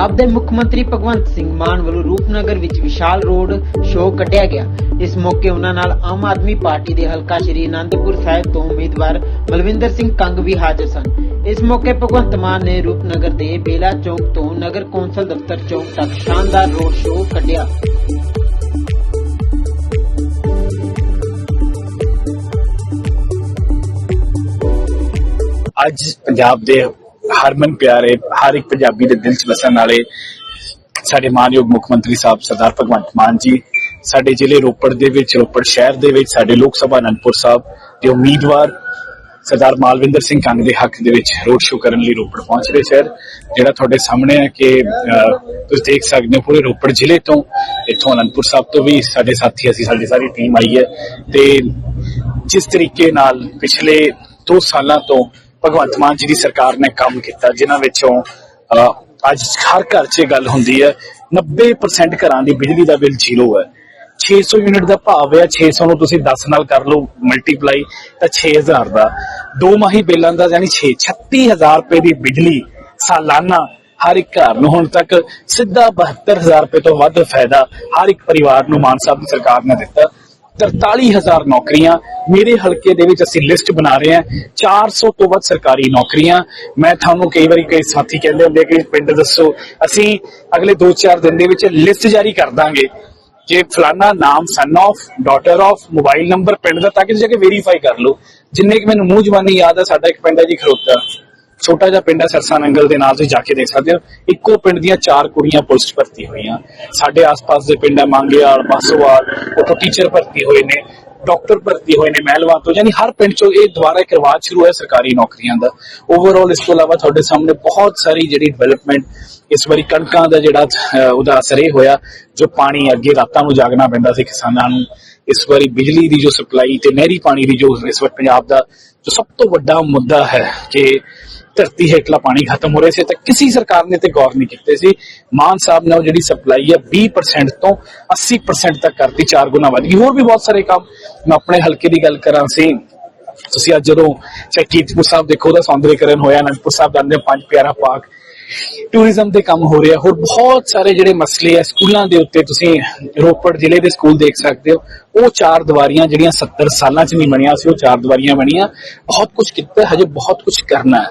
ਪੰਜਾਬ ਦੇ ਮੁੱਖ ਮੰਤਰੀ ਭਗਵੰਤ ਸਿੰਘ ਮਾਨ ਵੱਲੋਂ ਰੂਪਨਗਰ ਵਿੱਚ ਵਿਸ਼ਾਲ ਰੋਡ ਸ਼ੋਅ ਕੱਢਿਆ ਗਿਆ। ਇਸ ਮੌਕੇ ਉਹਨਾਂ ਨਾਲ ਆਮ ਆਦਮੀ ਪਾਰਟੀ ਦੇ ਹਲਕਾ ਸ਼੍ਰੀ ਅਨੰਦਪੁਰ ਸਾਹਿਬ ਤੋਂ ਉਮੀਦਵਾਰ ਬਲਵਿੰਦਰ ਸਿੰਘ ਕੰਗ ਵੀ ਹਾਜ਼ਰ ਸਨ। ਇਸ ਮੌਕੇ ਭਗਵੰਤ ਮਾਨ ਨੇ ਰੂਪਨਗਰ ਦੇ ਬੇਲਾ ਚੌਕ ਤੋਂ ਨਗਰ ਕੌਂਸਲ ਦਫ਼ਤਰ ਚੌਕ ਤੱਕ ਸ਼ਾਨਦਾਰ ਰੋਡ ਸ਼ੋਅ ਕੱਢਿਆ। ਅੱਜ ਪੰਜਾਬ ਦੇ ਹਰਮਨ ਪਿਆਰੇ, ਹਰ ਇੱਕ ਪੰਜਾਬੀ ਦੇ ਦਿਲ 'ਚ ਵਸਣ ਵਾਲੇ ਸਾਡੇ ਮਾਨਯੋਗ ਮੁੱਖ ਮੰਤਰੀ ਸਾਹਿਬ ਸਰਦਾਰ ਭਗਵੰਤ ਮਾਨ ਜੀ, ਸਾਡੇ ਜ਼ਿਲ੍ਹੇ ਰੋਪੜ ਦੇ ਵਿੱਚ, ਰੋਪੜ ਸ਼ਹਿਰ ਦੇ ਵਿੱਚ, ਸਾਡੇ ਲੋਕ ਸਭਾ ਅਨੰਦਪੁਰ ਸਾਹਿਬ ਦੇ ਉਮੀਦਵਾਰ ਸਰਦਾਰ ਮਾਲਵਿੰਦਰ ਸਿੰਘ ਕੰਗ ਦੇ ਹੱਕ ਦੇ ਵਿੱਚ ਰੋਡ ਸ਼ੋਅ ਕਰਨ ਲਈ ਰੋਪੜ ਪਹੁੰਚ ਰਹੇ ਸਰ। ਜਿਹੜਾ ਤੁਹਾਡੇ ਸਾਹਮਣੇ ਹੈ ਕਿ ਤੁਸੀਂ ਦੇਖ ਸਕਦੇ ਹੋ ਪੂਰੇ ਰੋਪੜ ਜ਼ਿਲ੍ਹੇ ਤੋਂ, ਇੱਥੋਂ ਅਨੰਦਪੁਰ ਸਾਹਿਬ ਤੋਂ ਵੀ ਸਾਡੇ ਸਾਥੀ ਅਸੀਂ, ਸਾਡੀ ਸਾਰੀ ਟੀਮ ਆਈ ਹੈ ਤੇ ਜਿਸ ਤਰੀਕੇ ਨਾਲ ਪਿਛਲੇ 2 ਸਾਲਾਂ ਤੋਂ ਭਗਵੰਤ ਮਾਨ ਜੀ ਦੀ ਸਰਕਾਰ ਨੇ ਕੰਮ ਕੀਤਾ, ਜਿਨ੍ਹਾਂ ਵਿੱਚੋਂ ਅੱਜ ਹਰ ਘਰ 'ਚ ਗੱਲ ਹੁੰਦੀ ਹੈ 90% ਘਰਾਂ ਦੀ ਬਿਜਲੀ ਦਾ ਬਿੱਲ ਜ਼ੀਰੋ ਹੈ। 600 ਯੂਨਿਟ ਦਾ ਭਾਵ ਹੈ 600 ਨੂੰ ਤੁਸੀਂ 10 ਨਾਲ ਕਰ ਲਓ ਮਲਟੀਪਲਾਈ ਤਾਂ 6000 ਦਾ। ਦੋ ਮਾਹੀ ਬਿੱਲਾਂ ਦਾ, ਯਾਨੀ 6 36000 ਰੁਪਏ ਦੀ ਬਿਜਲੀ, ਸਾਲਾਨਾ ਹਰ ਇੱਕ ਘਰ ਨੂੰ ਹੁਣ ਤੱਕ ਸਿੱਧਾ 72000 ਰੁਪਏ ਤੋਂ ਵੱਧ ਫਾਇਦਾ ਹਰ ਇੱਕ ਪਰਿਵਾਰ ਨੂੰ, ਮਾਨ ਸਾਹਿਬ ਦੀ ਸਰਕਾਰ ਨੇ ਦਿੱਤਾ। 43000 ਨੌਕਰੀਆਂ। ਮੇਰੇ ਹਲਕੇ ਦੇ ਵਿੱਚ ਅਸੀਂ ਲਿਸਟ ਬਣਾ ਰਹੇ ਹਾਂ। 400 ਤੋਂ ਵੱਧ ਸਰਕਾਰੀ ਨੌਕਰੀਆਂ। ਮੈਂ ਤੁਹਾਨੂੰ ਕਈ ਵਾਰੀ ਕਈ ਸਾਥੀ ਕਹਿੰਦੇ ਹੁੰਦੇ ਕਿ ਪਿੰਡ ਦੱਸੋ, ਅਸੀਂ ਅਗਲੇ 2-4 ਦਿਨ ਦੇ ਵਿੱਚ ਲਿਸਟ ਜਾਰੀ ਕਰ ਦਾਂਗੇ। ਜੇ ਫਲਾਨਾ ਨਾਮ son of daughter of mobile number ਪਿੰਡ ਦਾ, ਤਾਂ ਕਿ ਤੁਸੀਂ ਜਾ ਕੇ ਵੈਰੀਫਾਈ ਕਰ ਲਓ। ਜਿੰਨੇ ਕਿ ਮੈਨੂੰ ਮੂੰਹ ਜ਼ਬਾਨੀ ਯਾਦ ਹੈ ਸਾਡਾ ਇੱਕ ਪਿੰਡ ਹੈ ਜੀ ਖਰੋਤਾ ਛੋਟਾ ਜਿਹਾ ਪਿੰਡ ਹੈ ਸਰਸਾ ਨੰਗਲ ਦੇ ਨਾਲ ਤੁਸੀਂ ਜਾ ਕੇ ਦੇਖ ਸਕਦੇ ਹੋ। ਇੱਕੋ ਪਿੰਡ ਦੀਆਂ ਚਾਰ ਕੁੜੀਆਂ ਪੁਲਿਸ 'ਚ ਭਰਤੀ ਹੋਈਆਂ। ਸਾਡੇ ਆਸ-ਪਾਸ ਦੇ ਪਿੰਡ ਹੈ ਮੰਗਿਆਲ, ਬਾਸੋਵਾਲ, ਉੱਥੋਂ ਟੀਚਰ ਭਰਤੀ ਹੋਏ ਨੇ ਡਾਕਟਰ ਭਰਤੀ ਹੋਏ ਨੇ ਮਹਿਲਵਾਂ ਤੋਂ। ਯਾਨੀ ਹਰ ਪਿੰਡ 'ਚੋਂ ਇਹ ਦੁਬਾਰਾ ਇੱਕ ਰਿਵਾਜ ਸ਼ੁਰੂ ਹੋਇਆ ਸਰਕਾਰੀ ਨੌਕਰੀਆਂ ਦਾ। ਓਵਰਆਲ ਇਸ ਤੋਂ ਇਲਾਵਾ ਤੁਹਾਡੇ ਸਾਹਮਣੇ ਬਹੁਤ ਸਾਰੀ ਜਿਹੜੀ ਡਿਵੈਲਪਮੈਂਟ ਇਸ ਵਾਰੀ ਕਣਕਾਂ ਦਾ ਜਿਹੜਾ ਉਹਦਾ ਅਸਰ ਇਹ ਹੋਇਆ, ਜੋ ਪਾਣੀ ਅੱਗੇ ਰਾਤਾਂ ਨੂੰ ਜਾਗਣਾ ਪੈਂਦਾ ਸੀ ਕਿਸਾਨਾਂ ਨੂੰ। ਇਸ ਵਾਰੀ ਬਿਜਲੀ ਦੀ ਜੋ ਸਪਲਾਈ ਤੇ ਨਹਿਰੀ ਪਾਣੀ ਦੀ ਜੋ ਇਸ ਵਾਰ ਪੰਜਾਬ ਦਾ ਜੋ ਸਭ ਤੋਂ ਵੱਡਾ ਮੁੱਦਾ ਹੈ ਕਿ ਧਰਤੀ ਹੇਠਲਾ ਪਾਣੀ ਖਤਮ ਹੋ ਰਿਹਾ ਸੀ ਤੇ ਕਿਸੇ ਸਰਕਾਰ ਨੇ ਤੇ ਗੌਰ ਨਹੀਂ ਕੀਤੇ ਸੀ। ਮਾਨ ਸਾਹਿਬ ਨੇ ਉਹ ਜਿਹੜੀ ਸਪਲਾਈ ਹੈ 20% ਤੋਂ 80% ਤੱਕ ਕਰਤੀ ਚਾਰ ਗੁਣਾ ਵੱਧ ਗਈ। ਹੋਰ ਵੀ ਬਹੁਤ ਸਾਰੇ ਕੰਮ ਮੈਂ ਆਪਣੇ ਹਲਕੇ ਦੀ ਗੱਲ ਕਰਾਂ ਸੀ। ਤੁਸੀਂ ਅੱਜ ਜਦੋਂ ਚਾਹੇ ਕੀਰਤਪੁਰ ਸਾਹਿਬ ਦੇਖੋ, ਉਹਦਾ ਸੌਂਦਰੀਕਰਨ ਹੋਇਆ, ਅਨੰਦਪੁਰ ਸਾਹਿਬ ਜਾਂਦੇ ਹੋ, ਪੰਜ ਪਿਆਰਾ ਪਾਰਕ। ਟੂਰਿਜ਼ਮ ਦੇ ਕੰਮ ਹੋ ਰਿਹਾ। ਹੋਰ ਬਹੁਤ ਸਾਰੇ ਜਿਹੜੇ ਮਸਲੇ ਆ, ਸਕੂਲਾਂ ਦੇ ਉੱਤੇ ਤੁਸੀਂ ਰੋਪੜ ਜ਼ਿਲ੍ਹੇ ਦੇ ਸਕੂਲ ਦੇਖ ਸਕਦੇ ਹੋ। ਉਹ ਚਾਰ ਦੀਵਾਰੀਆਂ ਜਿਹੜੀਆਂ 70 ਸਾਲਾਂ 'ਚ ਨਹੀਂ ਬਣੀਆਂ ਸੀ, ਉਹ ਚਾਰ ਦੀਵਾਰੀਆਂ ਬਣੀਆਂ। ਬਹੁਤ ਕੁਝ ਕੀਤਾ, ਹਜੇ ਬਹੁਤ ਕੁਝ ਕਰਨਾ ਹੈ।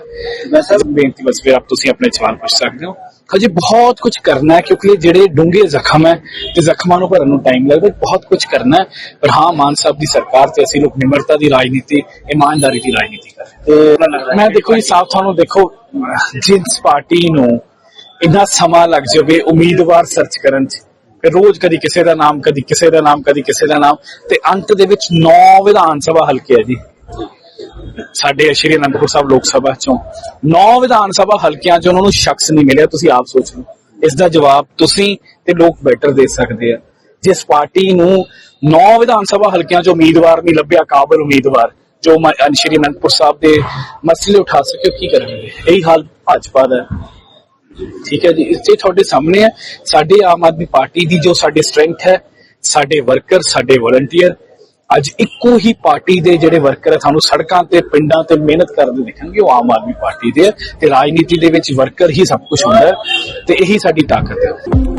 ਮੈਂ ਸਰ ਬੇਨਤੀ ਬਸ ਫਿਰ ਆਪ ਤੁਸੀਂ ਆਪਣੇ ਸਵਾਲ ਪੁੱਛ ਸਕਦੇ ਹੋ। ਹਜੇ ਬਹੁਤ ਕੁਝ ਕਰਨਾ ਹੈ, ਕਿਉਂਕਿ ਇਹ ਜਿਹੜੇ ਡੂੰਘੇ ਜ਼ਖਮ ਹੈ ਤੇ ਜ਼ਖਮਾਂ ਨੂੰ ਭਰਨ ਨੂੰ ਟਾਈਮ ਲੱਗਦਾ, ਬਹੁਤ ਕੁਝ ਕਰਨਾ ਹੈ। ਪਰ ਹਾਂ, ਮਾਨ ਸਾਹਿਬ ਦੀ ਸਰਕਾਰ ਤੇ ਅਸੀਂ ਲੋਕ ਨਿਮਰਤਾ ਦੀ ਰਾਜਨੀਤੀ, ਇਮਾਨਦਾਰੀ ਦੀ ਰਾਜਨੀਤੀ ਕਰ ਮੈਂ ਦੇਖੋ ਜੀ, ਸਾਫ਼ ਤੁਹਾਨੂੰ ਦੇਖੋ, ਜਿਸ ਪਾਰਟੀ ਨੂੰ ਇੰਨਾ ਸਮਾਂ ਲੱਗ ਜਾਵੇ, ਉਮੀਦਵਾਰ ਸਰਚ ਕਰਨ 'ਚ ਫਿਰ ਰੋਜ਼ ਕਦੀ ਕਿਸੇ ਦਾ ਨਾਮ, ਕਦੀ ਕਿਸੇ ਦਾ ਨਾਮ, ਕਦੀ ਕਿਸੇ ਦਾ ਨਾਮ, ਤੇ ਅੰਤ ਦੇ ਵਿੱਚ 9 ਵਿਧਾਨ ਸਭਾ ਹਲਕੇ ਹੈ ਜੀ। ਸਾਡੇ ਸ਼੍ਰੀ ਅਨੰਦਪੁਰ ਸਾਹਿਬ ਲੋਕ ਸਭਾ ਚੋਂ ਨੌ ਵਿਧਾਨ ਸਭਾ ਹਲਕਿਆਂ 'ਚ ਉਹਨਾਂ ਨੂੰ ਸ਼ਖਸ ਨਹੀਂ ਮਿਲਿਆ, ਤੁਸੀਂ ਆਪ ਸੋਚ ਲਓ। ਇਸ ਦਾ ਜਵਾਬ ਤੁਸੀਂ ਤੇ ਲੋਕ ਬੈਟਰ ਦੇ ਸਕਦੇ ਆ। ਜਿਸ ਪਾਰਟੀ ਨੂੰ 9 ਵਿਧਾਨ ਸਭਾ ਹਲਕਿਆਂ 'ਚ ਉਮੀਦਵਾਰ ਨਹੀਂ ਲੱਭਿਆ, ਕਾਬਲ ਉਮੀਦਵਾਰ, ਜੋ ਸ਼੍ਰੀ ਅਨੰਦਪੁਰ ਸਾਹਿਬ ਦੇ ਮਸਲੇ ਉਠਾ ਸਕੇ ਕੀ ਕਰਨਗੇ ਇਹੀ ਹਾਲ ਭਾਜਪਾ ਦਾ। ਠੀਕ ਹੈ ਜੀ, ਇਸ ਤੇ ਤੁਹਾਡੇ ਸਾਹਮਣੇ ਹੈ। ਸਾਡੇ ਆਮ ਆਦਮੀ ਪਾਰਟੀ ਦੀ ਜੋ ਸਾਡੇ ਸਟਰੈਂਥ ਹੈ, ਸਾਡੇ ਵਰਕਰ ਸਾਡੇ ਵਲੰਟੀਅਰ ਅੱਜ ਇੱਕੋ ਹੀ ਪਾਰਟੀ ਦੇ ਜਿਹੜੇ ਵਰਕਰ ਹੈ ਤੁਹਾਨੂੰ ਸੜਕਾਂ ਤੇ, ਪਿੰਡਾਂ ਤੇ ਮਿਹਨਤ ਕਰਦੇ ਦਿਖਣਗੇ, ਉਹ ਆਮ ਆਦਮੀ ਪਾਰਟੀ ਦੇ ਹੈ ਤੇ ਰਾਜਨੀਤੀ ਦੇ ਵਿੱਚ ਵਰਕਰ ਹੀ ਸਭ ਕੁਝ ਹੁੰਦਾ ਤੇ ਇਹੀ ਸਾਡੀ ਤਾਕਤ ਹੈ।